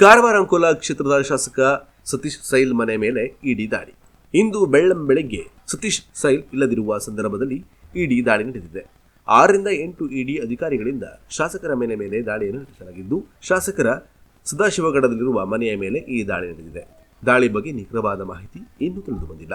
ಕಾರವಾರ ಅಂಕೋಲ ಕ್ಷೇತ್ರದ ಶಾಸಕ ಸತೀಶ್ ಸೈಲ್ ಮನೆ ಮೇಲೆ ಇಡಿ ದಾಳಿ. ಇಂದು ಬೆಳ್ಳಂ ಬೆಳಗ್ಗೆ ಸತೀಶ್ ಸೈಲ್ ಇಲ್ಲದಿರುವ ಸಂದರ್ಭದಲ್ಲಿ ಇಡಿ ದಾಳಿ ನಡೆದಿದೆ. ಆರರಿಂದ ಎಂಟು ಇಡಿ ಅಧಿಕಾರಿಗಳಿಂದ ಶಾಸಕರ ಮನೆ ಮೇಲೆ ದಾಳಿಯನ್ನು ನಡೆಸಲಾಗಿದ್ದು, ಶಾಸಕರ ಸದಾಶಿವಗಡದಲ್ಲಿರುವ ಮನೆಯ ಮೇಲೆ ಈ ದಾಳಿ ನಡೆದಿದೆ. ದಾಳಿ ಬಗ್ಗೆ ನಿಖರವಾದ ಮಾಹಿತಿ ಇನ್ನೂ ತಿಳಿದು ಬಂದಿಲ್ಲ.